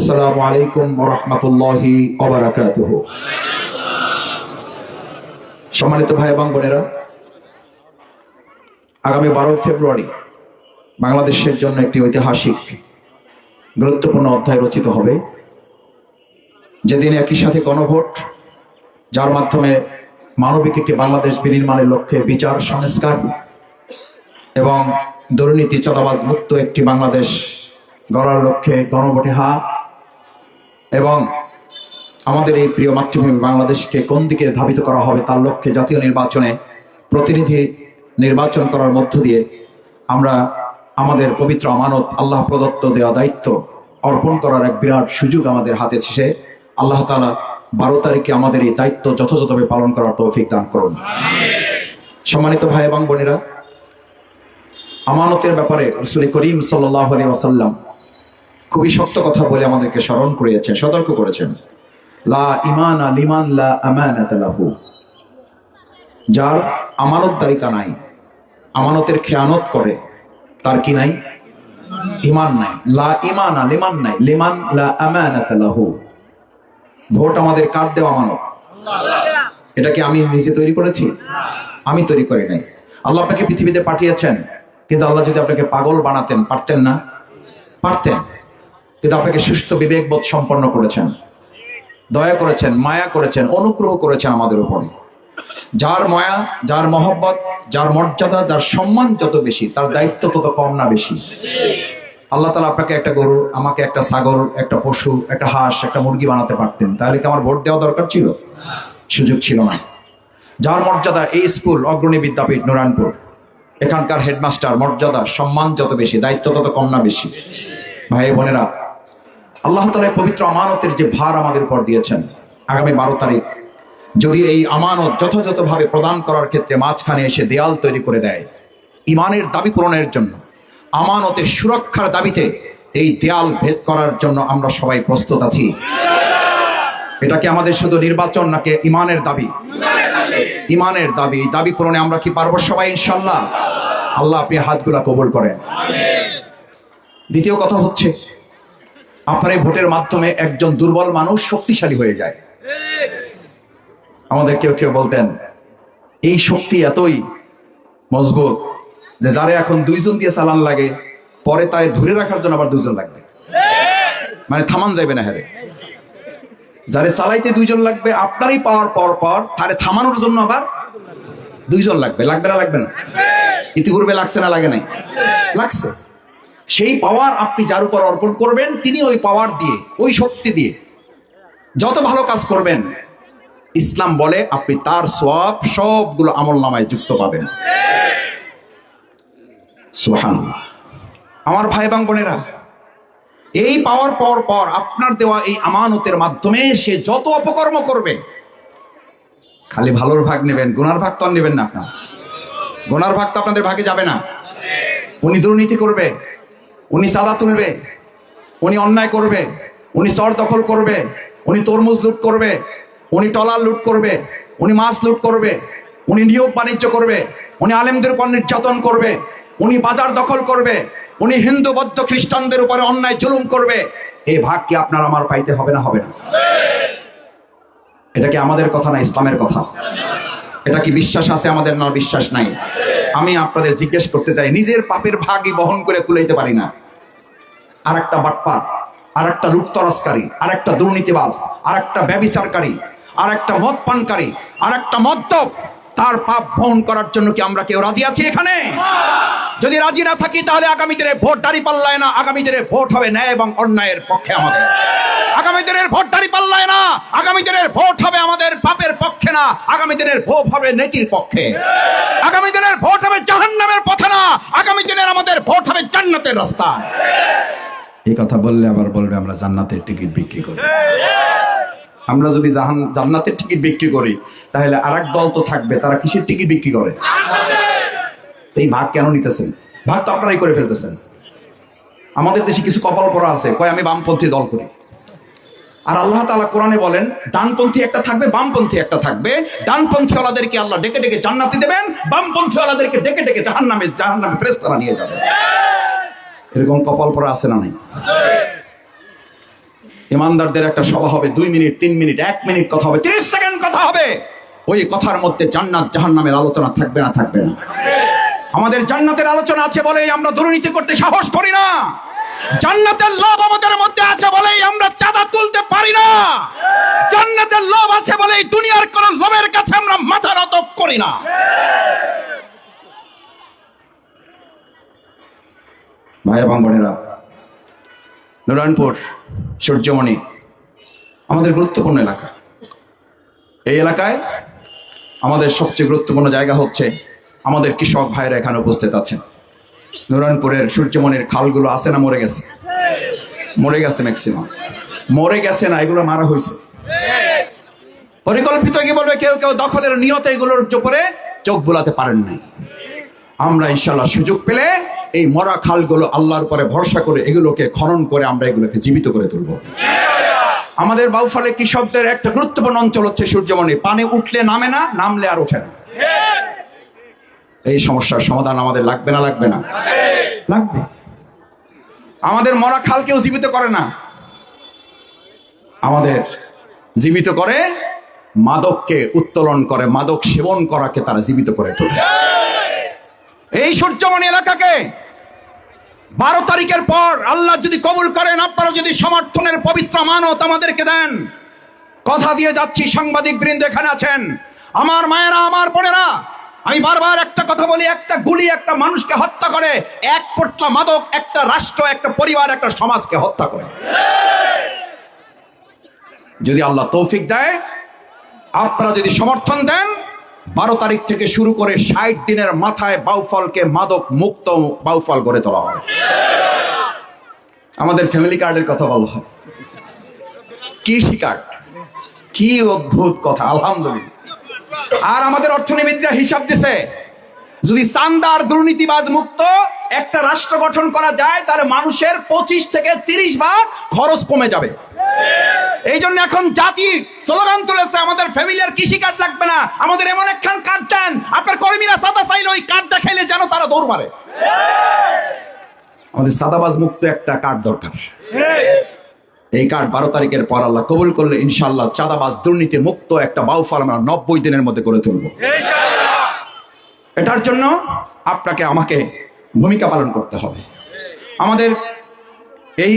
আসসালামু আলাইকুম রহমতুল্লাহি সম্মানিত ভাই এবং বোনেরা, আগামী বারো ফেব্রুয়ারি বাংলাদেশের জন্য একটি ঐতিহাসিক, গুরুত্বপূর্ণ অধ্যায় রচিত হবে। যেদিন একই সাথে গণভোট, যার মাধ্যমে মানবিক একটি বাংলাদেশ বিনির্মাণের লক্ষ্যে বিচার, সংস্কার এবং দুর্নীতি, চাঁদাবাজ মুক্ত একটি বাংলাদেশ গড়ার লক্ষ্যে গণভোটে হা এবং আমাদের এই প্রিয় মাতৃভূমি বাংলাদেশকে কোন দিকে ধাবিত করা হবে তার লক্ষ্যে জাতীয় নির্বাচনে প্রতিনিধি নির্বাচন করার মধ্য দিয়ে আমরা আমাদের পবিত্র আমানত আল্লাহ প্রদত্ত দেওয়া দায়িত্ব অর্পণ করার এক বিরাট সুযোগ আমাদের হাতে শেষে আল্লাহ তালা বারো তারিখে আমাদের এই দায়িত্ব যথাযথভাবে পালন করার তৌফিক দান করুন। সম্মানিত ভাই এবং বোনেরা, আমানতের ব্যাপারে রসুল করিম সাল্লাহ আলী ওয়াসাল্লাম খুবই সত্য কথা বলে আমাদেরকে স্মরণ করিয়েছেন, সতর্ক করেছেন। লা ইমান লিমান লা আমানাত লাহু। যার আমানতদারিতা নাই, আমানতের খেয়ানত করে, তার কি নাই? ইমান নাই। লা ইমান লিমান নাই, লিমান লা আমানাত লাহু। ভোট আমাদের কার দেওয়া আমানত? এটা কি আমি নিজে তৈরি করেছি? আমি তৈরি করি নাই। আল্লাহ আপনাকে পৃথিবীতে পাঠিয়েছেন, কিন্তু আল্লাহ যদি আপনাকে পাগল বানাতেন, পারতেন না? পারতেন। কিন্তু আপনাকে সুস্থ, বিবেকবোধ সম্পন্ন করেছেন। দয়া করেছেন, মায়া করেছেন, অনুগ্রহ করেছেন আমাদের উপর। যার মায়া, যার মহব্বত, যার মর্যাদা, যার সম্মান যত বেশি, তার দায়িত্ব তত কম না বেশি। আল্লাহ তালা আপনাকে একটা গরু, আমাকে একটা ছাগল, একটা পশু, একটা হাঁস, একটা মুরগি বানাতে পারতেন। তাহলে কি আমার ভোট দেওয়া দরকার ছিল? সুযোগ ছিল না। যার মর্যাদা, এই স্কুল, অগ্রণী বিদ্যাপীঠ, নুরানপুর। এখানকার হেডমাস্টার, মর্যাদা, সম্মান যত বেশি, দায়িত্ব তত কম না বেশি। ভাই বোনেরা আল্লাহ তালা পবিত্র আমানতের যে ভার আমাদের উপর দিয়েছেন আগামী বারো তারিখ, যদি এই আমানত যথাযথভাবে প্রদান করার ক্ষেত্রে মাঝখানে এসে দেয়াল তৈরি করে দেয় ইমানের দাবি পূরণের জন্য, আমানতের সুরক্ষার দাবিতে এই দেয়াল ভেদ করার জন্য আমরা সবাই প্রস্তুত আছি। এটা কি আমাদের শুধু নির্বাচন নাকি ইমানের দাবি? ইমানের দাবি, এই দাবি পূরণে আমরা কি পারব সবাই ইনশাল্লাহ আল্লাহ আপনি হাতগুলা কবুল করেন। দ্বিতীয় কথা হচ্ছে আপনার এই ভোটের মাধ্যমে একজন দুর্বল মানুষ শক্তিশালী হয়ে যায়। আমাদের কেউ কেউ বলতেন, এই শক্তি এতই মজবুত যে যারে এখন দুইজন দিয়ে চালান লাগে, পরে তাই ধরে রাখার জন্য আবার দুজন লাগবে। মানে থামান যাইবে না হ্যারে যারে চালাইতে দুইজন লাগবে, আপনারই পাওয়ার পর পর তারে থামানোর জন্য আবার দুইজন লাগবে। লাগবে না লাগবে না। ইতিপূর্বে লাগছে না, লাগে নাই। লাগছে। সেই পাওয়ার আপনি যার উপর অর্পণ করবেন, তিনি ওই পাওয়ার দিয়ে, ওই শক্তি দিয়ে যত ভালো কাজ করবেন, ইসলাম বলে আপনি তার সব সবগুলো আমল নামায় যুক্ত পাবেন। আমার ভাই এবং বোনেরা, এই পাওয়ার পর পর আপনার দেওয়া এই আমানতের মাধ্যমে সে যত অপকর্ম করবে, খালি ভালোর ভাগ নেবেন, গুনার ভাগ তো আর নেবেন না আপনার। গুনার ভাগ তো আপনাদের ভাগে যাবে না। উনি দুর্নীতি করবে। উনি চাঁদা তুলবে, উনি অন্যায় করবে, উনি চর দখল করবে, উনি তরমুজ লুট করবে, উনি টলার লুট করবে, উনি মাছ লুট করবে, উনি নিয়োগ বাণিজ্য করবে, উনি আলেমদের উপর নির্যাতন করবে, উনি বাজার দখল করবে, উনি হিন্দু, বৌদ্ধ, খ্রিস্টানদের উপরে অন্যায় জুলুম করবে, এই ভাগ কি আপনার আমার পাইতে হবে না হবে না? এটা কি আমাদের কথা না ইসলামের কথা? এটা কি বিশ্বাস আছে? আমাদের না বিশ্বাস নাই। আমি আপনাদের জিজ্ঞেস করতে চাই, নিজের পাপের ভাগই বহন করে কুলাইতে পারি না। আর একটা বাটপার আর একটা লুটতরসকারী আর একটা দুর্নীতিবাস আর একটা ব্যবিচারকারী আর একটা মদ পানকারী আর একটা মদ্যপ। তার পাপ বহন করার জন্য কি আমরা কেউ রাজি আছি এখানে? যদি রাজি না থাকি, তাহলে আগামী দিনে ভোট দাঁড়ি পাল্লায় না আগামী দিনে ভোট হবে ন্যায় এবং অন্যায়ের পক্ষে আমাদের। আগামী দিনের ভোট দাঁড়ি পাল্লায় না আগামী দিনের ভোট হবে আমাদের পাপের পক্ষে না আগামী দিনের ভোট হবে নেকির পক্ষে। আগামী দিনের ভোট হবে জাহান্নামের পথে না আগামী দিনের আমাদের ভোট হবে জান্নাতের রাস্তা এই কথা বললে আবার বলবে, আমরা জান্নাতের টিকিট বিক্রি করি। আমরা যদি জাহান, জান্নাতের টিকিট বিক্রি করি, তাহলে আরেক দল তো থাকবে, তারা কিসের টিকিট বিক্রি করে? এই ভাগ কেন নিতেছেন? ভাগ তো আপনারাই করে ফেলতেছেন। আমাদের দেশে কিছু কপাল পরা আছে, কয় আমি বামপন্থী দল করি। আর আল্লাহ তাআলা কোরআনে বলেন, ডানপন্থী একটা থাকবে, বামপন্থী একটা থাকবে। ডানপন্থী ওলাদেরকে আল্লাহ ডেকে ডেকে জান্নাতি দেবেন বামপন্থী ওলাদেরকে ডেকে ডেকে জাহান্নামে জাহান্নামে ফেরেশতারা নিয়ে যাবে। এরকম কপাল পরা আছে না নাই? ইমানদারদের একটা সভা হবে, দুই মিনিট, তিন মিনিট, এক মিনিট কথা হবে, তিরিশ সেকেন্ড কথা হবে। ওই কথার মধ্যে জান্নাত জাহান নামের আলোচনা থাকবে না থাকবে না। আমাদের জান্নাতের আলোচনা আছে বলেই আমরা দুর্নীতি করতে সাহস করি না। জান্নাতের লোভ আমাদের মধ্যে আছে বলেই আমরা চাঁদা তুলতে পারি না। জান্নাতের লোভ আছে বলেই দুনিয়ার কোন লোভের কাছে আমরা মাথা নত করি না। ভাই এবং বোনেরা নারায়ণপুর সূর্যমণি, আমাদের গুরুত্বপূর্ণ এলাকা। এই এলাকায় আমাদের সবচেয়ে গুরুত্বপূর্ণ জায়গা হচ্ছে আমাদের কৃষক ভাইরা এখানে উপস্থিত আছেন। নারায়ণপুরের সূর্যমণির খালগুলো আছে না মরে গেছে? মরে গেছে ম্যাক্সিমাম মরে গেছে না, এগুলো মারা হয়েছে। পরিকল্পিত কি বলবে কেউ? কেউ দখলের নিয়তে এগুলোর উপরে চোখ বোলাতে পারেন নাই। আমরা ইনশাল্লাহ সুযোগ পেলে এই মরা খালগুলো আল্লাহর পরে ভরসা করে এগুলোকে খনন করে আমরা এগুলোকে জীবিত করে তুলব। আমাদের বাউফলে কৃষকদের একটা গুরুত্বপূর্ণ অঞ্চল হচ্ছে সূর্যমণি। পানি উঠলে নামে না, নামলে আর ওঠে না। এই সমস্যার সমাধান আমাদের লাগবে না লাগবে না? লাগবে। আমাদের মরা খাল কেউ জীবিত করে না। আমাদের জীবিত করে মাদককে উত্তোলন করে, মাদক সেবন করাকে তারা জীবিত করে তোলে। এই সূর্যমণি এলাকাকে বারো তারিখের পর আল্লাহ যদি কবুল করেন, আপনারা যদি সমর্থনের পবিত্র মানত আমাদেরকে দেন। কথা দিয়ে যাচ্ছি, সাংবাদিক বৃন্দ এখানে আছেন। আমার মায়েরা, আমার বোনেরা, আমি বারবার একটা কথা বলি, একটা গুলি একটা মানুষকে হত্যা করে, এক পোটলা মাদক, একটা রাষ্ট্র, একটা পরিবার, একটা সমাজকে হত্যা করে। যদি আল্লাহ তৌফিক দেয়, আপনারা যদি সমর্থন দেন বারো তারিখ থেকে শুরু করে ষাট দিনের মাথায় বাউফলকে মাদক মুক্ত বাউফল করে তোলা হবে আমাদের ফ্যামিলি কার্ডের কথা বলা হয়। কৃষি কার্ড কি অদ্ভুত কথা, আলহামদুলিল্লাহ। আর আমাদের অর্থনীতিবিদরা হিসাব দিছে, যদি চান্দার দুর্নীতিবাজ মুক্ত একটা রাষ্ট্র গঠন করা যায়, তাহলে মানুষের পঁচিশ থেকে তিরিশ ভাগ খরচ কমে যাবে। এই জন্য এখন জাতি স্লোগান তুলেছে, আমাদের ফ্যামিলির কৃষি কাজ লাগবে না। আমাদের এমন একখান কার্ড দেন, আপনার কর্মীরা সাদা চাইলে ওই কার্ড দেখাইলে যেন তারা দৌড় মারে। আমাদের সাদাবাজ মুক্ত একটা কার্ড দরকার। এই কার্ড বারো তারিখের পর আল্লাহ কবুল করলে ইনশাল্লাহ চাঁদাবাজ দুর্নীতি মুক্ত একটা বাউফল আমরা নব্বই দিনের মধ্যে করে তুলব। এটার জন্য আপনাকে, আমাকে ভূমিকা পালন করতে হবে। আমাদের এই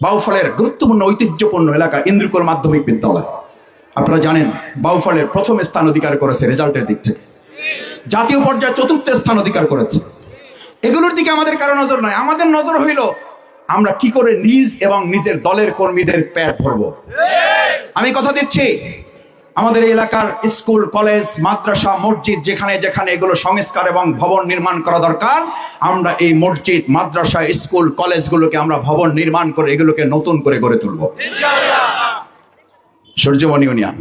বাউফলের গুরুত্বপূর্ণ, ঐতিহ্যপূর্ণ এলাকা ইন্দ্রকুল মাধ্যমিক বিদ্যালয়। আপনারা জানেন, বাউফলের প্রথম স্থান অধিকার করেছে রেজাল্টের দিক থেকে। জাতীয় পর্যায়ে চতুর্থ স্থান অধিকার করেছে। এগুলোর দিকে আমাদের কারও নজর নাই। আমাদের নজর হইল, আমরা কি করে নিজ এবং নিজের দলের কর্মীদের প্যাট ভরব আমি কথা দিচ্ছি আমাদের এলাকার স্কুল কলেজ মাদ্রাসা মসজিদ যেখানে যেখানে এগুলো সংস্কার এবং ভবন নির্মাণ করা দরকার আমরা এই মসজিদ মাদ্রাসা স্কুল কলেজগুলোকে আমরা ভবন নির্মাণ করে এগুলোকে নতুন করে গড়ে তুলব। সূর্যমণি ইউনিয়ন।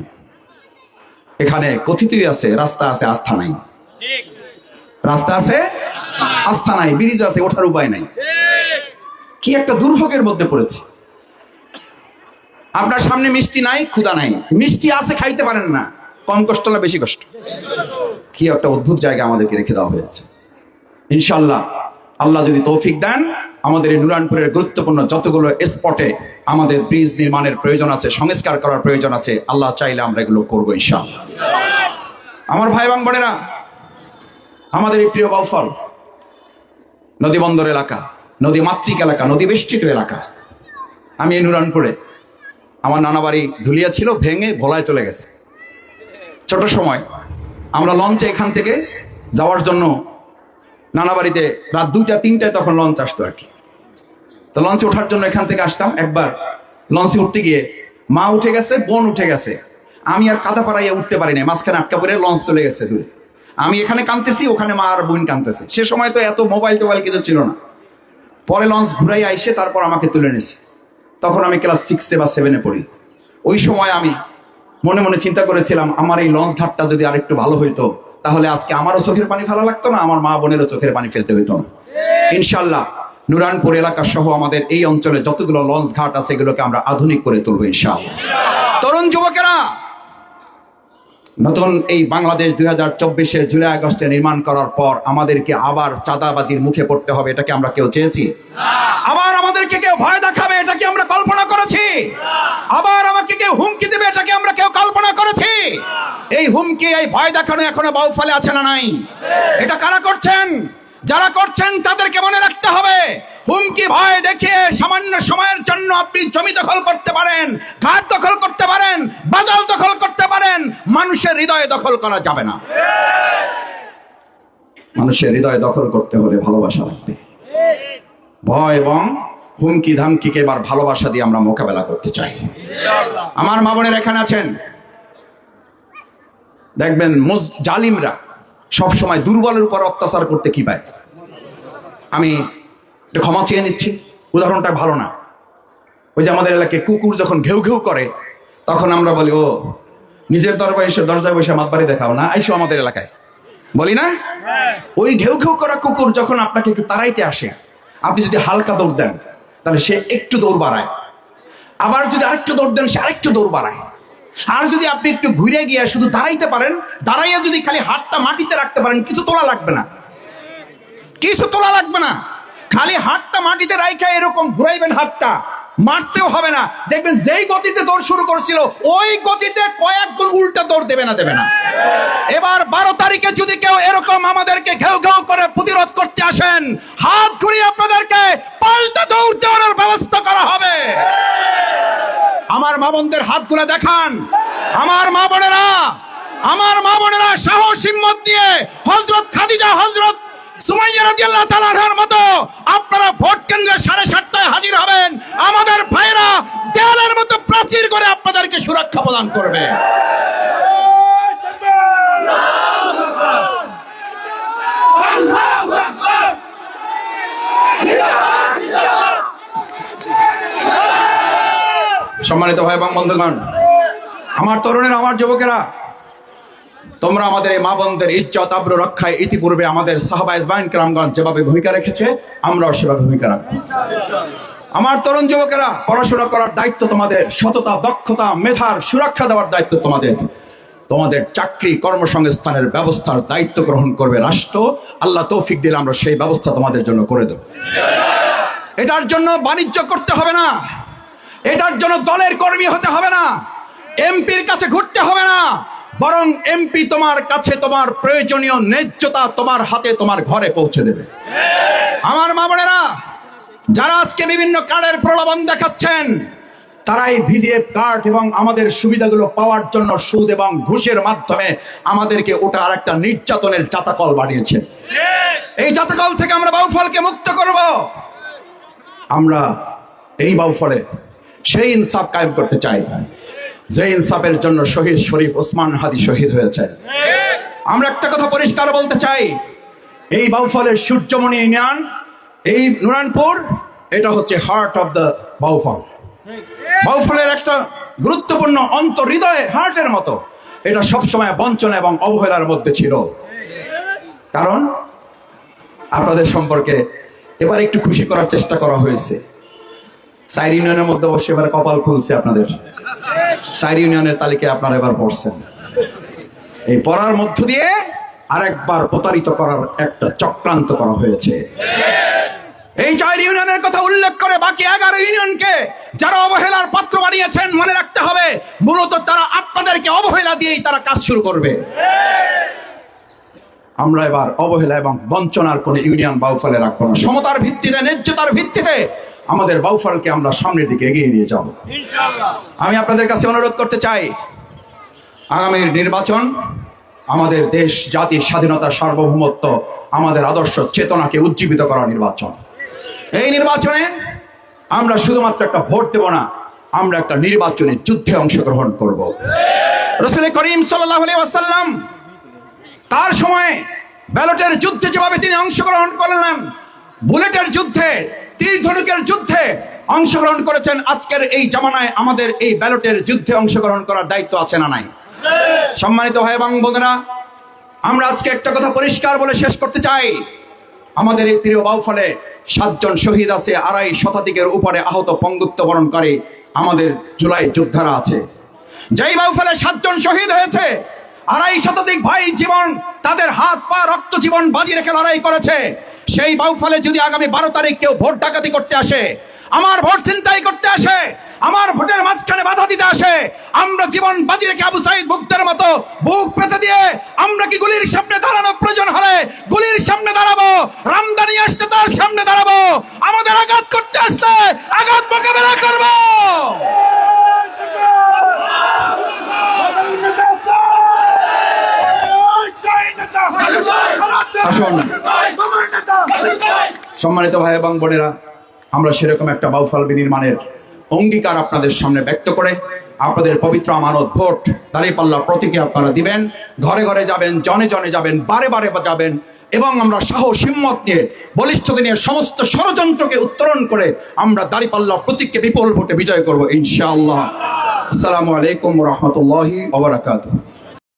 এখানে কথিতই আছে রাস্তা আছে আস্থা নাই। রাস্তা আছে আস্থা নাই। ব্রিজ আছে ওঠার উপায় নাই। কি একটা দুর্ভোগের মধ্যে পড়েছে। আপনার সামনে মিষ্টি নাই ক্ষুদা নাই। মিষ্টি আছে, খাইতে পারেন না। কম কষ্ট না বেশি কষ্ট। কি একটা অদ্ভুত জায়গা আমাদেরকে রেখে দেওয়া হয়েছে। ইনশাল্লাহ আল্লাহ যদি তৌফিক দেন, আমাদের এই নুরানপুরের গুরুত্বপূর্ণ যতগুলো স্পটে আমাদের ব্রিজ নির্মাণের প্রয়োজন আছে, সংস্কার করার প্রয়োজন আছে, আল্লাহ চাইলে আমরা এগুলো করব ইনশাল্লাহ আমার ভাই এবং বোনেরা, আমাদের এই প্রিয় বাউফল নদী বন্দর এলাকা নদী মাতৃক এলাকা নদী বেষ্টিত এলাকা, আমি এই নুরানপুরে আমার নানা বাড়ি ধুলিয়া ছিল, ভেঙে ভোলায় চলে গেছে। ছোট সময় আমরা লঞ্চে এখান থেকে যাওয়ার জন্য নানা বাড়িতে রাত দুইটা, তিনটায় তখন লঞ্চ আসতো আর কি। তো লঞ্চে ওঠার জন্য এখান থেকে আসতাম। একবার লঞ্চে উঠতে গিয়ে মা উঠে গেছে, বোন উঠে গেছে। আমি আর কাদা পাড়াইয়া উঠতে পারি না মাঝখানে আটকা পড়ে লঞ্চ চলে গেছে দূরে। আমি এখানে কাঁদতেছি, ওখানে মা আর বোন কাঁদতেছে। সে সময় তো এত মোবাইল টোবাইল কিছু ছিল না। পরে লঞ্চ ঘুরাই আইসে তারপর আমাকে তুলে নিছে। তখন আমি ক্লাস সিক্সে বা সেভেনে পড়ি। ওই সময় আমি মনে মনে চিন্তা করেছিলাম, আমার এই লঞ্চ ঘাটটা যদি আরেকটু ভালো হইতো, তাহলে আজকে আমারও চোখের পানি ফেলা লাগতো না, আমার মা বোনেরও চোখের পানি ফেলতে হইতো না। ইনশাল্লাহ নুরানপুর এলাকা সহ আমাদের এই অঞ্চলে যতগুলো লঞ্চ ঘাট আছে, এগুলোকে আমরা আধুনিক করে তুলবো ইনশাল্লাহ তরুণ যুবকেরা, নতুন এই বাংলাদেশ দুই হাজার চব্বিশের জুলাই আগস্টে নির্মাণ করার পর আমাদেরকে আবার চাঁদাবাজির মুখে পড়তে হবে, এটাকে আমরা কেউ চেয়েছি? আবার আমাদেরকে কেউ ভয় দেখাবে এটা কি আমরা কল্পনা করেছি। আবার আমাকে কেউ হুমকি দেবে এটা কি আমরা কেউ কল্পনা করেছি। এই হুমকি, এই ভয় দেখানো এখনও বাউ ফলে আছে না নাই? এটা কারা করছেন? যারা করছেন, তাদেরকে মনে রাখতে হবে, হুমকি, ভয় দেখিয়ে সামান্য সময়ের জন্য আপনি জমি দখল করতে পারেন, ঘাট দখল করতে পারেন, বাজার দখল করতে পারেন, মানুষের হৃদয়ে দখল করা যাবে না। মানুষের হৃদয় দখল করতে হলে ভালোবাসা লাগবে। ভয় এবং হুমকি ধামকিকে এবার ভালোবাসা দিয়ে আমরা মোকাবেলা করতে চাই। আমার মা বোনের এখানে আছেন? দেখবেন মুজ জালিমরা সব সময় দুর্বলের উপর অত্যাচার করতে কি পায়? আমি ক্ষমা চেয়ে নিচ্ছি উদাহরণটা ভালো না। ওই যে আমাদের এলাকায় কুকুর যখন ঘেউ ঘেউ করে তখন আমরা বলি ও নিজের দরবারে এসে দরজায় বসে মাতবাড়ি দেখাও না আইসো আমাদের এলাকায়। বলি না? ওই ঘেউ ঘেউ করা কুকুর যখন আপনাকে একটু তাড়াইতে আসে আপনি যদি হালকা দৌড় দেন তাহলে সে একটু দৌড় বাড়ায়। আবার যদি আরেকটু দৌড় দেন, সে আরেকটু দৌড় বাড়ায়। আর যদি আপনি একটু ঘুরে গিয়ে শুধু দাঁড়াইতে পারেন, দাঁড়াইয়া যদি খালি হাতটা মাটিতে রাখতে পারেন, কিছু তোলা লাগবে না। কিছু তোলা লাগবে না। খালি হাতটা মাটিতে রাইখা এরকম ঘুরাইবেন হাতটা। মারতেও হবে না। দেখবেন যেই গতিতে দৌড় শুরু করছিল, ওই গতিতে কয়েক গুণ উল্টা দৌড় দেবে না দেবে না। এবার বারো তারিখে যদি কেউ এরকম আমাদেরকে ঘেউ ঘেউ মা বোনদের হাতগুলো দেখান। আমার মা বোনেরা আমার মা বোনেরা সাহস হিম্মত দিয়ে হজরত খাদিজা হজরত সুমাইয়া মতো আপনারা ভোট সাড়ে সাতটায় হাজির হবেন। আমাদের ভাইরা দেওয়ালের মতো প্রাচীর করে আপনাদেরকে সুরক্ষা প্রদান করবে। সম্মানিত ভাই এবং বন্ধুগণ, আমার তরুণের, আমার যুবকেরা, তোমরা আমাদের এই মা বোনদের ইজ্জত, আব্র রক্ষায় ইতিপূর্বে আমাদের সাহাবা ইসবাইন কালামগঞ্জ যেভাবে ভূমিকা রেখেছে, আমরাও সেভাবে ভূমিকা রাখব। আমার তরুণ যুবকেরা, পড়াশোনা করার দায়িত্ব তোমাদের, সততা, দক্ষতা, মেধার সুরক্ষা দেওয়ার দায়িত্ব তোমাদের। তোমাদের চাকরি, কর্মসংস্থানের ব্যবস্থার দায়িত্ব গ্রহণ করবে রাষ্ট্র। আল্লাহ তৌফিক দিলে আমরা সেই ব্যবস্থা তোমাদের জন্য করে দেবো। এটার জন্য বাণিজ্য করতে হবে না। এটার জন্য দলের কর্মী হতে হবে না। এমপির কাছে ঘুরতে হবে না। বরং এমপি তোমার কাছে তোমার প্রয়োজনীয় ন্যায্যতা তোমার হাতে তোমার ঘরে পৌঁছে দেবে। আমার মা বোনেরা, যারা আজকে বিভিন্ন কার্ডের প্রলোভন দেখাচ্ছেন, তারাই ভিজিএফ কার্ড এবং আমাদের সুবিধাগুলো পাওয়ার জন্য সুদ এবং ঘুষের মাধ্যমে আমাদেরকে ওটা আর একটা নির্যাতনের চাতাকল বানিয়েছেন এই জাতকল থেকে আমরা বাউফলকে মুক্ত করব। আমরা এই বাউফলে সেই ইনসাফ কায়েম করতে চাই। যে ইনসাফের জন্য শহীদ শরীফ ওসমান হাদি শহীদ হয়েছেন। আমরা একটা কথা পরিষ্কার বলতে চাই। এই বাউফলের সূর্যমণি ইউনিয়ন, এই নুরানপুর, এটা হচ্ছে হার্ট অফ দ্য বাউফল। বাউফলের একটা গুরুত্বপূর্ণ অন্তর হৃদয়ে হার্টের মতো। এটা সবসময় বঞ্চনা এবং অবহেলার মধ্যে ছিল। কারণ আপনাদের সম্পর্কে এবার একটু খুশি করার চেষ্টা করা হয়েছে। সাইড ইউনিয়নের মধ্যে অবশ্যই এবার কপাল খুলছে আপনাদের। সাইড ইউনিয়নের তালিকায় আপনারা এবার পড়ছেন। এই পড়ার মধ্য দিয়ে আরেকবার প্রতারিত করার একটা চক্রান্ত করা হয়েছে। এই চার ইউনিয়নের কথা উল্লেখ করে বাকি এগারো ইউনিয়নকে যারা অবহেলার পাত্র বানিয়েছেন, মনে রাখতে হবে, মূলত তারা আপনাদেরকে অবহেলা দিয়েই তারা কাজ শুরু করবে। আমরা এবার অবহেলা এবং বঞ্চনার কোনো ইউনিয়ন বাউফলে রাখব না। সমতার ভিত্তিতে, ন্যায্যতার ভিত্তিতে আমাদের বাউফলকে আমরা সামনের দিকে এগিয়ে নিয়ে যাব। আমি আপনাদের কাছে অনুরোধ করতে চাই আগামীর নির্বাচন আমাদের দেশ জাতির স্বাধীনতা সার্বভৌমত্ব আমাদের আদর্শ চেতনাকে উজ্জীবিত করা নির্বাচন। এই নির্বাচনে আমরা শুধুমাত্র একটা ভোট দেব না আমরা একটা নির্বাচনী যুদ্ধে অংশগ্রহণ করব। রসুল করিম আসাল্লাম তার সময় ব্যালটের যুদ্ধে যেভাবে তিনি অংশগ্রহণ করলেন বুলেটের যুদ্ধে তীর ধনুকের যুদ্ধে অংশগ্রহণ করেছেন আজকের এই জামানায় আমাদের এই ব্যালটের যুদ্ধে অংশগ্রহণ করার দায়িত্ব আছে না নাই? সম্মানিত ভাই এবং বোনেরা, আমরা আজকে একটা কথা পরিষ্কার বলে শেষ করতে চাই। আমাদের এই প্রিয় বাউফলে সাতজন শহীদ আছে, আড়াই শতাধিকের উপরে আহত পঙ্গুত্ব বরণ করে আমাদের জুলাই যোদ্ধারা আছে। যেই বাউফলে সাতজন শহীদ হয়েছে, আড়াই শতাধিক ভাই জীবন তাদের হাত পা রক্ত জীবন বাজি রেখে লড়াই করেছে। সেই বাউফলে যদি আগামী বারো তারিখ কেউ ভোট ডাকাতি করতে আসে, আমার ভোট চিন্তাই করতে আসে, আমার ভোটের মাঝখানে বাধা দিতে আসে, আমরা জীবন বাজি রেখে আবু সাইদ মুক্তের মতো বুক পেতে দিয়ে আমরা কি গুলির সামনে দাঁড়ানো প্রয়োজন হলে গুলির সামনে দাঁড়াবো, রামদানি আসতে তার সামনে দাঁড়াবো, আমাদের আঘাত করতে আসলে আঘাত মোকাবেলা করব। আসুন। সম্মানিত ভাই এবং বোনেরা, আমরা সেরকম একটা বাউফাল নির্মাণের অঙ্গীকার আপনাদের সামনে ব্যক্ত করে আপনাদের পবিত্র আমানত ভোট দাঁড়িপাল্লা প্রতীকে আপনারা দিবেন। ঘরে ঘরে যাবেন, জনে জনে যাবেন, বারে বারে যাবেন এবং আমরা সাহস, হিম্মত নিয়ে বলিষ্ঠতা নিয়ে সমস্ত ষড়যন্ত্রকে উত্তরণ করে আমরা দাঁড়িপাল্লা প্রতীককে বিপুল ভোটে বিজয় করব, ইনশাআল্লাহ। আসসালামু আলাইকুম রহমতুল্লাহি ওবরাকাতুহ